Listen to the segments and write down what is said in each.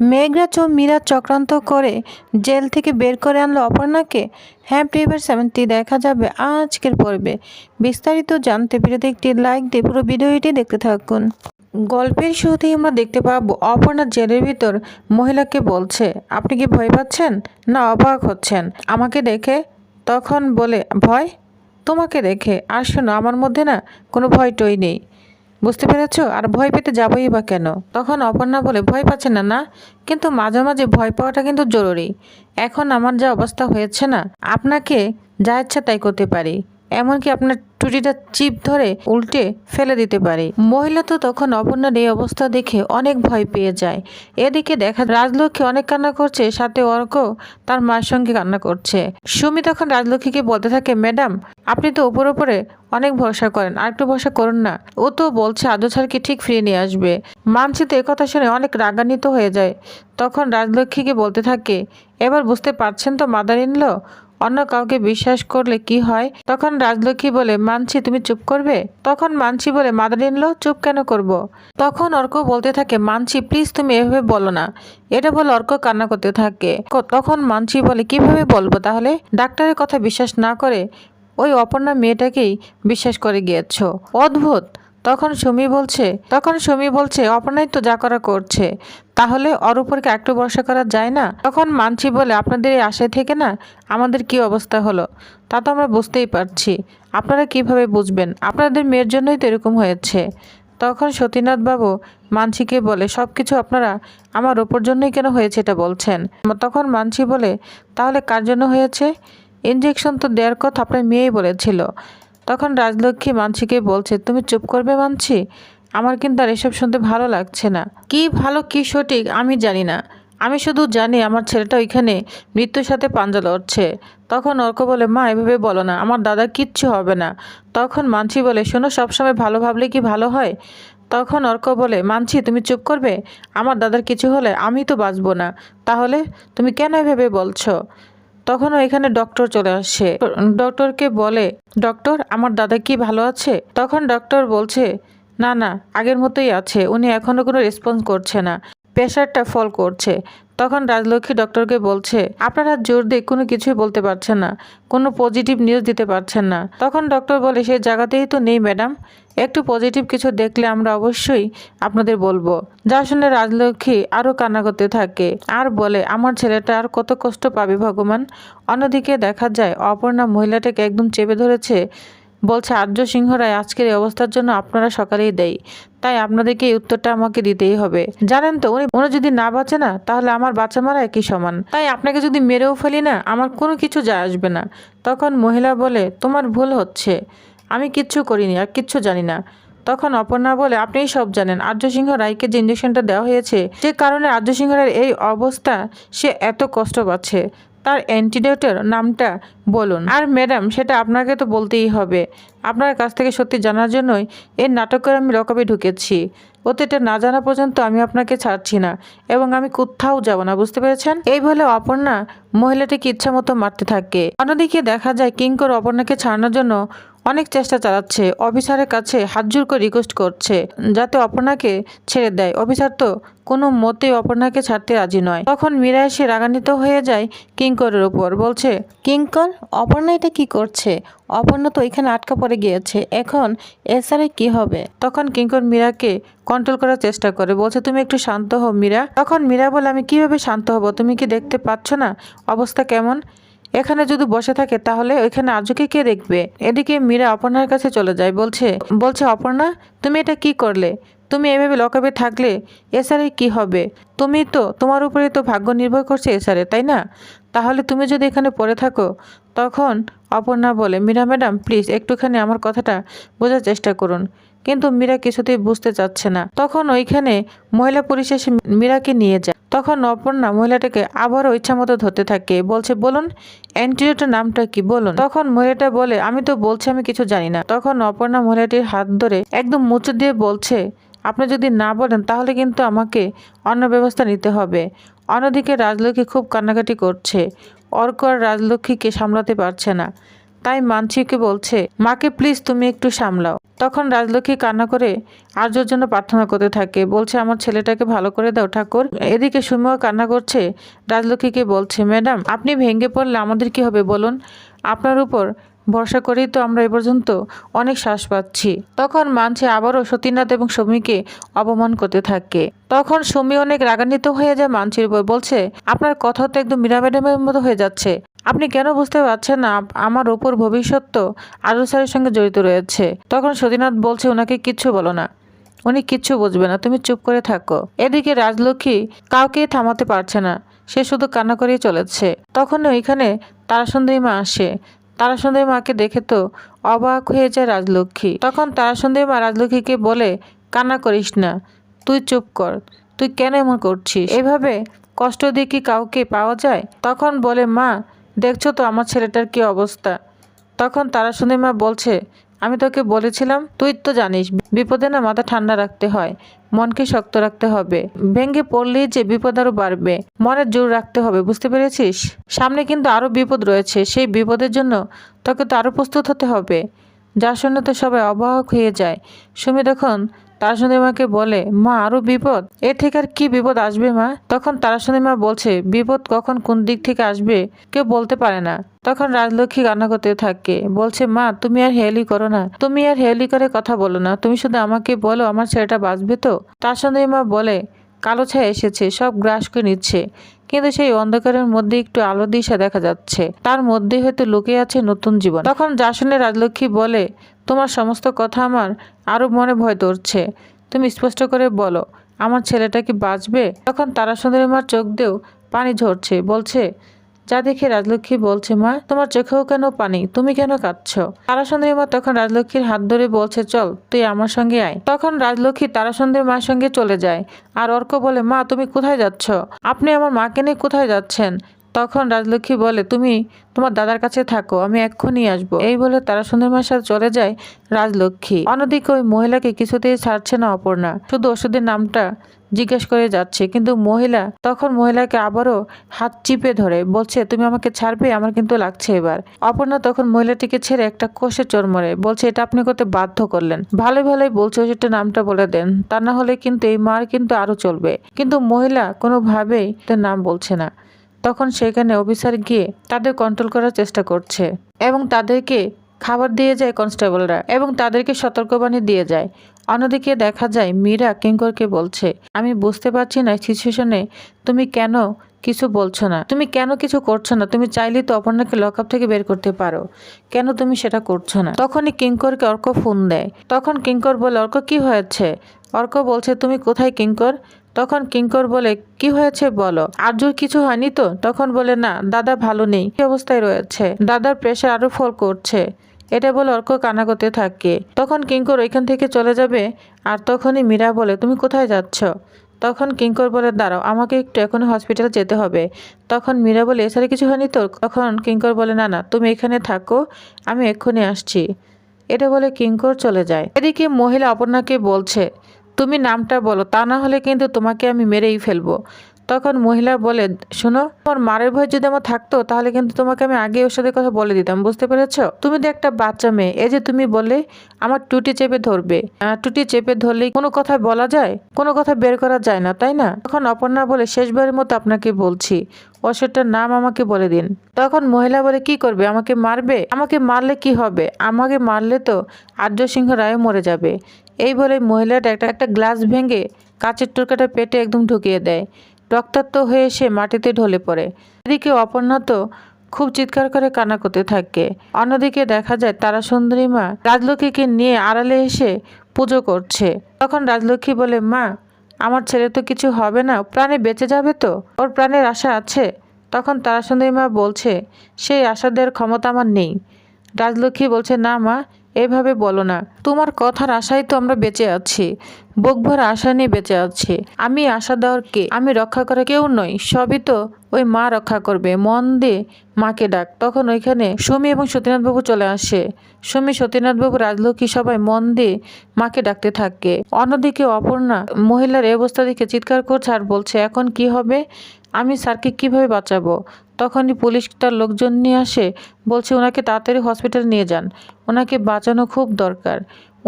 মেঘরাজ ও মীরা চক্রান্ত করে জেল থেকে বের করে আনলো অপর্ণাকে। হ্যাঁ প্রিভার সেভেন্টি দেখা যাবে আজকের পর্বে। বিস্তারিত জানতে ভিডিওতে একটি লাইক দিয়ে পুরো ভিডিওটি দেখতে থাকুন। গল্পের শুরুতেই আমরা দেখতে পাবো অপর্ণা জেলের ভিতর মহিলাকে বলছে, আপনি কি ভয় পাচ্ছেন? না, অবাক হচ্ছেন। আমাকে দেখে? তখন বলে, ভয়? তোমাকে দেখে? আর শোনো, আমার মধ্যে না কোনো ভয় টই নেই। বুঝতে পেরেছ? আর ভয় পেতে যাবই বা কেন? তখন অপর্ণা বলে, ভয় পাচ্ছে না না। কিন্তু মাঝে মাঝে ভয় পাওয়াটা কিন্তু জরুরি। এখন আমার যা অবস্থা হয়েছে না, আপনাকে যা ইচ্ছা তাই করতে পারি। এমনকি আপনার টুটিটা চিপ ধরে উল্টে ফেলে দিতে পারে। মহিলা তো তখন অপর্ণার এই অবস্থা দেখে অনেক ভয় পেয়ে যায়। এদিকে দেখা রাজলক্ষ্মী অনেক কান্না করছে, সাথে অর্ক তার মায়ের সঙ্গে কান্না করছে। সুমি তখন রাজলক্ষ্মীকে বলতে থাকে, ম্যাডাম, আপনি তো ওপর ওপরে অনেক ভরসা করেন, আর একটু ভরসা করুন না। ও তো বলছে, আদৌ ছাড়কে ঠিক ফিরিয়ে নিয়ে আসবে। মানসি তো কথা শুনে অনেক রাগান্বিত হয়ে যায়। তখন রাজলক্ষ্মীকে বলতে থাকে, এবার বুঝতে পারছেন তো মাদার ইনলো অন্য কাউকে বিশ্বাস করলে কি হয়? তখন রাজলক্ষ্মী বলে মানছি তুমি চুপ করবে? তখন মানছি বলে মাদার ইনলো চুপ কেন করব। তখন অর্ক বলতে থাকে, মানছি প্লিজ তুমি এভাবে বলো না। এটা বলে অর্ক কান্না করতে থাকে। তখন মানছি বলে, কীভাবে বলব তাহলে? ডাক্তারের কথা বিশ্বাস না করে ওই অপর্ণা মেয়েটাকেই বিশ্বাস করে গিয়েছ। অদ্ভুত! তখন সুমি বলছে, তখন সুমি বলছে, অপর্ণাই তো যা করা করছে, তাহলে ওর উপরকে একটু ভরসা করা যায় না? তখন মানছি বলে, আপনাদের এই আশায় থেকে না আমাদের কি অবস্থা হলো? তা তো আমরা বুঝতেই পারছি। আপনারা কীভাবে বুঝবেন? আপনাদের মেয়ের জন্যই তো এরকম হয়েছে। তখন সতীনাথ বাবু মানসিকে বলে সব কিছু আপনারা আমার ওপর জন্যই কেন হয়েছে এটা বলছেন? তখন মানসি বলে, তাহলে কার জন্য হয়েছে? ইঞ্জেকশন তো দেওয়ার কথা আপনার মেয়েই বলেছিল। তখন রাজলক্ষ্মী মানসিকে বলছে, তুমি চুপ করবে মানছি আমার কিন্তু আর এসব শুনতে ভালো লাগছে না। কি ভালো, কি সঠিক, আমি জানি না। আমি শুধু জানি আমার ছেলেটা ওইখানে মৃত্যুর সাথে পাঞ্জা লড়ছে তখন অর্ক বলে, মা, এভাবে বলো না, আমার দাদা কিচ্ছু হবে না তখন মানসি বলে, শোনো, সবসময় ভালো ভাবলে কি ভালো হয় তখন অর্ক বলে মানছি তুমি চুপ করবে? আমার দাদার কিছু হলে আমি তো বাঁচবো না। তাহলে তুমি কেন এভাবে বলছো? তখন এখানে ডক্টর চলে আসে। ডক্টরকে বলে ডক্টর আমার দাদা কি ভালো আছে? তখন ডক্টর বলছে, না না, আগের মতোই আছে। উনি এখনও কোনো রেসপন্স করছে না। প্রেশারটা ফল করছে। তখন রাজলক্ষ্মী ডক্টরকে বলছে, আপনারা জোর দিয়ে কোনো কিছুই বলতে পারছেন না, কোনো পজিটিভ নিউজ দিতে পারছেন না। তখন ডক্টর বলে সেই জায়গাতেই তো নেই, ম্যাডাম। একটু পজিটিভ কিছু দেখলে আমরা অবশ্যই আপনাদের বলব। যা শুনে রাজলক্ষ্মী আরও কান্না করতে থাকে। আর বলে, আমার ছেলেটা আর কত কষ্ট পাবে, ভগবান। অন্যদিকে দেখা যায়, অপর্ণা মহিলাটাকে একদম চেপে ধরেছে। বলছে, আর্য সিংহ রায়, আজকের এই অবস্থার জন্য আপনারা সকালেই দেয়। তাই আপনাদেরকে এই উত্তরটা আমাকে দিতেই হবে। জানেন তো, উনি উনি যদি না বাঁচে না, তাহলে আমার বাচ্চা মারা একই সমান? তাই আপনাকে যদি মেরেও ফেলি না, আমার কোনো কিছু যায় আসবে না। তখন মহিলা বলে, তোমার ভুল হচ্ছে। আমি কিচ্ছু করিনি আর কিচ্ছু জানি না। তখন অপর্ণা বলে, আপনিই সব জানেন। আর্য সিংহ রায়কে যে ইঞ্জেকশনটা দেওয়া হয়েছে, যে কারণে আর্য সিংহ রায়ের এই অবস্থা, সে এত কষ্ট পাচ্ছে। তার অ্যান্টিডোটের নামটা বলুন। আর ম্যাডাম সেটা আপনাকে তো বলতেই হবে। আপনার কাছ থেকে সত্যি জানার জন্যই এই নাটকের করে আমি রকমে ঢুকেছি। এটা না জানা পর্যন্ত আমি আপনাকে ছাড়ছি না এবং আমি কোথাও যাব না, বুঝতে পেরেছেন? এই বলে অপর্ণা মহিলাটিকে ইচ্ছা মতো মারতে থাকে। অন্যদিকে দেখা যায় কিঙ্কর অপর্ণাকে ছাড়ানোর জন্য অনেক চেষ্টা চালাচ্ছে। অফিসারের কাছে হাত জোর করে রিকোয়েস্ট করছে, যাতে অপর্ণাকে ছেড়ে দেয়। অফিসার তো কোনো মতেই অপর্ণাকে ছাড়তে রাজি নয়। তখন মীরা এসে রাগান্বিত হয়ে যায় কিঙ্করের ওপর বলছে, কিঙ্কর, অপর্ণা এটা কি করছে? অপর্ণা তো এখানে আটকা পড়ে গিয়েছে। এখন এসারে কি হবে? তখন কিঙ্কর মীরাকে কন্ট্রোল করার চেষ্টা করে। বলছে, তুমি একটু শান্ত হও মীরা। তখন মীরা বলে, আমি কীভাবে শান্ত হব? তুমি কি দেখতে পাচ্ছ না? অবস্থা কেমন? এখানে যদি বসে থাকে, তাহলে ওইখানে আজকে কে দেখবে? এদিকে মীরা অপর্ণার কাছে চলে যায়, বলছে বলছে, অপর্ণা, তুমি এটা কি করলে? তুমি এভাবে লকাবে থাকলে এসারে কি হবে? তুমি তো তোমার উপরে তো ভাগ্য নির্ভর করছে এসারে তাই না? তাহলে তুমি যদি এখানে পড়ে থাকো, তখন অপর্ণা বলে, মীরা ম্যাডাম, প্লিজ একটুখানি আমার কথাটা বোঝার চেষ্টা করুন। কিন্তু মীরা কিছুতেই বুঝতে চাচ্ছে না। তখন ওইখানে মহিলা পুলিশ এসে মীরাকে নিয়ে যায়। তখন অপর্ণা মহিলাটাকে আবারও ইচ্ছা মতো ধরতে থাকে। বলছে, বলুন, অ্যান্টিডোটের নামটা কি? বলুন। তখন মহিলাটা বলে, আমি তো বলছি, আমি কিছু জানি না। তখন অপর্ণা মহিলাটির হাত ধরে একদম মুচু দিয়ে বলছে, আপনি যদি না বলেন, তাহলে কিন্তু আমাকে অন্য ব্যবস্থা নিতে হবে। অন্যদিকে রাজলক্ষ্মী খুব কান্নাকাটি করছে। অর্ক আর রাজলক্ষ্মীকে সামলাতে পারছে না। তাই মানসিকে বলছে, মাকে প্লিজ তুমি একটু সামলাও। তখন রাজলক্ষ্মী কান্না করে আর্যর জন্য প্রার্থনা করতে থাকে। বলছে, আমার ছেলেটাকে ভালো করে দাও ঠাকুর। এদিকে সুমিও কান্না করছে। রাজলক্ষ্মীকে বলছে, ম্যাডাম, আপনি ভেঙে পড়লে আমাদের কি হবে বলুন? আপনার উপর ভরসা করেই তো আমরা এ পর্যন্ত অনেক শ্বাস পাচ্ছি। তখন মানছে আবারও সতীনাথ এবং সমীকে অপমান করতে থাকে। তখন সমী অনেক রাগান্বিত হয়ে যায় মানছির উপর। বলছে, আপনার কথা তো একদম মীরা ম্যাডামের মতো হয়ে যাচ্ছে। আপনি কেন বুঝতে পারছেন না? আমার ওপর ভবিষ্যৎ তো স্যারের সঙ্গে জড়িত রয়েছে। তখন সতীনাথ বলছে ওনাকে কিচ্ছু বলো না। উনি কিচ্ছু বুঝবে না। তুমি চুপ করে থাকো। এদিকে রাজলক্ষ্মী কাউকেই থামাতে পারছে না। সে শুধু কান্না করেই চলেছে। তখন ওইখানে তারাসুন্দরী মা আসে। তারাসুন্দরী মাকে দেখে তো অবাক হয়ে যায় রাজলক্ষ্মী। তখন তারাসুন্দরী মা রাজলক্ষ্মীকে বলে, কান্না করিস না। তুই চুপ কর। তুই কেন এমন করছিস? এভাবে কষ্ট দিয়ে কি কাউকে পাওয়া যায়? তখন বলে, মা দেখছ তো আমার ছেলেটার কি অবস্থা? তখন তারাসুন্দরী মা বলছে, আমি তোকে বলেছিলাম, তুই তো জানিস, বিপদে না মাথা ঠান্ডা রাখতে হয়, মনকে শক্ত রাখতে হবে। ভেঙে পড়লেই যে বিপদ আরও বাড়বে মনের জোর রাখতে হবে, বুঝতে পেরেছিস? সামনে কিন্তু আরও বিপদ রয়েছে, সেই বিপদের জন্য তোকে তো আরও প্রস্তুত হতে হবে। যা শুনে তো সবাই অবাক হয়ে যায়। সুমি তখন তারাসুন্দরী মাকে বলে, মা, আরও বিপদ? এর থেকে আর কি বিপদ আসবে, মা? তখন তারাসুন্দরী মা বলছে, বিপদ কখন কোন দিক থেকে আসবে কেউ বলতে পারে না। তখন রাজলক্ষ্মী কান্না করতে থাকে, বলছে, মা, তুমি আর হেয়ালি করো না, তুমি আর হেয়ালি করে কথা বলো না, তুমি শুধু আমাকে বলো আমার ছেলেটা বাঁচবে তো? তারাসুন্দরী মা বলে, কালো ছায়া এসেছে, সব গ্রাস করে নিচ্ছে, কিন্তু সেই অন্ধকারের মধ্যে একটু আলো দিশা দেখা যাচ্ছে, তার মধ্যে হয়তো লুকিয়ে আছে নতুন জীবন। তখন শুনে রাজলক্ষ্মী বলে তোমার সমস্ত কথা আমার আরও মনে ভয় ধরছে। তুমি স্পষ্ট করে বলো, আমার ছেলেটা কি বাঁচবে? তখন তারা সুন্দরী মার চোখ দিয়েও পানি ঝরছে, বলছে, যা দেখে রাজলক্ষ্মী বলছে, মা, তোমার চোখেও কেন পানি? তুমি কেন কাঁদছ? তারা সুন্দরী মা তখন রাজলক্ষ্মীর হাত ধরে বলছে, চল, তুই আমার সঙ্গে আয়। তখন রাজলক্ষ্মী তারা মায়ের সঙ্গে চলে যায়। আর অর্ক বলে, মা, তুমি কোথায় যাচ্ছ? আপনি আমার মাকে নিয়ে কোথায় যাচ্ছেন? তখন রাজলক্ষ্মী বলে, তুমি তোমার দাদার কাছে থাকো, আমি এক্ষুনি আসব। এই বলে তারা সুন্দর মার সাথে চলে যায় রাজলক্ষ্মী। অন্যদিকে ওই মহিলাকে কিছুতেই ছাড়ছে না অপর্ণা। শুধু ওষুধের নামটা জিজ্ঞেস করে যাচ্ছে, কিন্তু মহিলা তখন মহিলাকে আবারও হাত চিপে ধরে, বলছে, তুমি আমাকে ছাড়বে, আমার কিন্তু লাগছে এবার। অপর্ণা তখন মহিলাটিকে ছেড়ে একটা কোষে চোর মরে, বলছে, এটা আপনি করতে বাধ্য করলেন। ভালো ভালোই বলছে ওষুধটার নামটা বলে দেন, তা না হলে কিন্তু এই মার কিন্তু আরও চলবে। কিন্তু মহিলা কোনোভাবেই তার নাম বলছে না। তখন সেখানে অফিসার গিয়ে তাদের কন্ট্রোল করার চেষ্টা করছে এবং তাদেরকে খাবার দিয়ে যায় কনস্টেবলরা এবং তাদেরকে সতর্কবাণী দিয়ে যায়। অন্যদিকে দেখা যায়, মীরা কিঙ্করকে বলছে, আমি বুঝতে পারছি না সিচুয়েশনে তুমি কেন কিছু বলছো না? তুমি কেন কিছু করছ না? তুমি চাইলেই তো অপর্ণাকে লকআপ থেকে বের করতে পারো। কেন তুমি সেটা করছ না? তখনই কিঙ্করকে অর্ক ফোন দেয়। তখন কিঙ্কর বলে, অর্ক, কি হয়েছে? অর্ক বলছে, তুমি কোথায় কিঙ্কর? তখন কিঙ্কর বলে, কি হয়েছে বলো? আর্যর কিছু হয়নি তো? তখন বলে, না, দাদা ভালো নেই। কি অবস্থায় রয়েছে? দাদার প্রেশার আরও ফল করছে। এটা বলে অর্ক কানা করতে থাকে। তখন কিঙ্কর ওইখান থেকে চলে যাবে আর তখনই মীরা বলে, তুমি কোথায় যাচ্ছ? তখন কিঙ্কর বলে, দাঁড়াও, আমাকে একটু এখন হসপিটাল যেতে হবে। তখন মীরা বলে এছাড়া কিছু হয়নি তো তখন কিঙ্কর বলে, না না, তুমি এখানে থাকো, আমি এক্ষুনি আসছি। এটা বলে কিঙ্কর চলে যায়। এদিকে মহিলা অপর্ণাকে বলছে তুমি নামটা বলো তা না হলে কিন্তু তোমাকে আমি মেরেই ফেলব। তখন মহিলা বলে, শোনো, তোমার মারের ভয় যদি আমার থাকতো, তাহলে কিন্তু তোমাকে আমি আগে ওর সাথে কথা বলে দিতাম, বুঝতে পেরেছ? তুমি তো একটা বাচ্চা মেয়ে, এই যে তুমি বলে আমার টুটি চেপে ধরবে। টুটি চেপে ধরলে কোনো কথা বলা যায়? কোনো কথা বের করা যায় না, তাই না? তখন অপর্ণা বলে, শেষবারের মতো আপনাকে বলছি ওষুধটার নাম আমাকে বলে দিন। তখন মহিলা বলে, কি করবে? আমাকে মারবে? আমাকে মারলে কি হবে? আমাকে মারলে তো আর্য সিংহ রায় মরে যাবে। এই বলে মহিলাটা একটা একটা গ্লাস ভেঙে কাচের টুকরাটা পেটে একদম ঢুকিয়ে দেয়। রক্তাক্ত হয়ে সে মাটিতে ঢলে পড়ে। এদিকে অপর্ণা তো খুব চিৎকার করে কান্না করতে থাকে। অন্যদিকে দেখা যায় তারা সুন্দরী মা রাজলক্ষ্মীকে নিয়ে আড়ালে এসে পুজো করছে। তখন রাজলক্ষ্মী বলে, মা, আমার ছেলে তো কিছু হবে না প্রাণে বেঁচে যাবে তো? ওর প্রাণের আশা আছে? তখন তারা সুন্দরী মা বলছে, সেই আশা দেওয়ার ক্ষমতা আমার নেই। রাজলক্ষ্মী বলছে, না মা, এভাবে বলো না। তোমার কথার আশায় তো আমরা বেঁচে আছি। বুক ভরা আশা নিয়ে বেঁচে আছে। আমি আশা দেওয়ার কে? আমি রক্ষা করা কেউ নই। সবই তো ওই মা রক্ষা করবে। মন দিয়ে মাকে ডাক। তখন ওইখানে সুমি এবং সতীনাথবাবু চলে আসে। সুমি, সতীনাথবাবু, রাজলক্ষ্মী সবাই মন দিয়ে মাকে ডাকতে থাকে। অন্যদিকে অপর্ণা মহিলার এই অবস্থা দেখে চিৎকার করছে আর বলছে, এখন কি হবে? আমি স্যারকে কীভাবে বাঁচাবো? তখনই পুলিশ তার লোকজন নিয়ে আসে। বলছে, ওনাকে তাড়াতাড়ি হসপিটাল নিয়ে যান। ওনাকে বাঁচানো খুব দরকার।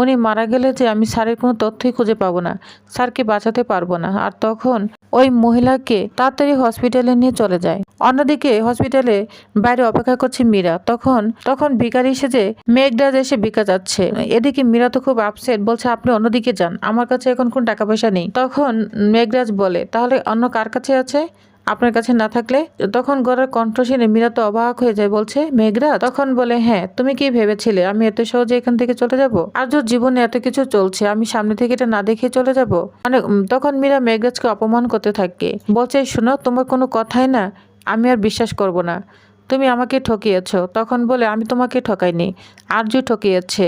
উনি মারা গেলে যে আমি স্যারের কোনো তথ্যই খুঁজে পাবো না, স্যারকে বাঁচাতে পারব না। আর তখন ওই মহিলাকে তাড়াতাড়ি হসপিটালে নিয়ে চলে যায়। অন্যদিকে হসপিটালে বাইরে অপেক্ষা করছে মীরা। তখন তখন ভিকারি এসে যে মেঘরাজ এসে ভিকা যাচ্ছে এদিকে মীরা তো খুব আপসেট বলছে, আপনি অন্যদিকে যান। আমার কাছে এখন কোন টাকা পয়সা নেই। তখন মেঘরাজ বলে, তাহলে অন্য কার কাছে আছে? আপনার কাছে না থাকলে? তখন গড়ের কণ্ঠ শুনে মীরা তো অবাক হয়ে যায়, বলছে, মেঘরা? তখন বলে হ্যাঁ তুমি কি ভেবেছিলে আমি এত সহজে এখান থেকে চলে যাব? আর যে জীবনে এত কিছু চলছে, আমি সামনে থেকে এটা না দেখে চলে যাব? মানে তখন মীরা মেঘরাজকে অপমান করতে থাকে। বলছে, শোনো, তোমার কোনো কথাই না, আমি আর বিশ্বাস করব না। তুমি আমাকে ঠকিয়েছ। তখন বলে, আমি তোমাকে ঠকাইনি আর্য ঠকিয়েছে,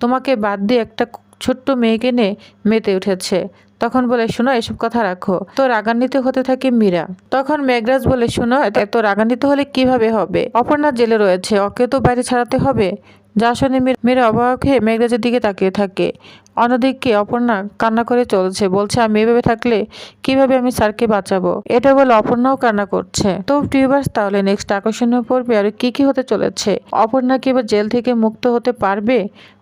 তোমাকে বাদ দিয়ে একটা ছোট্ট মেয়েকে নিয়ে মেতে উঠেছে। তখন বলে, শোনো, এসব কথা রাখো। তো রাগান্বিত হতে থাকে মীরা। তখন মেঘরাজ বলে, শোনো, এত রাগান্বিত হলে কীভাবে হবে? অপর্ণা জেলে রয়েছে, ওকে তো বাইরে ছাড়াতে হবে? যা শুনে মীরা অবাক হয়ে মেঘরাজের দিকে তাকিয়ে থাকে। অন্যদিকে অপর্ণা কান্না করে চলছে, বলছে, আমি এভাবে থাকলে কীভাবে আমি স্যারকে বাঁচাবো? এটা বলে অপর্ণাও কান্না করছে। তো টিউবার্স তাহলে নেক্সট আকর্ষণীয় পড়বে আর কি কি হতে চলেছে? অপর্ণা কি এবার জেল থেকে মুক্ত হতে পারবে?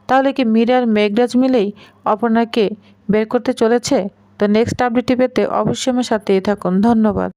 তাহলে কি মীরা আর মেঘরাজ মিলেই অপর্ণাকে বের করতে চলেছে? তো নেক্সট আপডেটটি পেতে অবশ্যই আমার সাথেই থাকুন। ধন্যবাদ।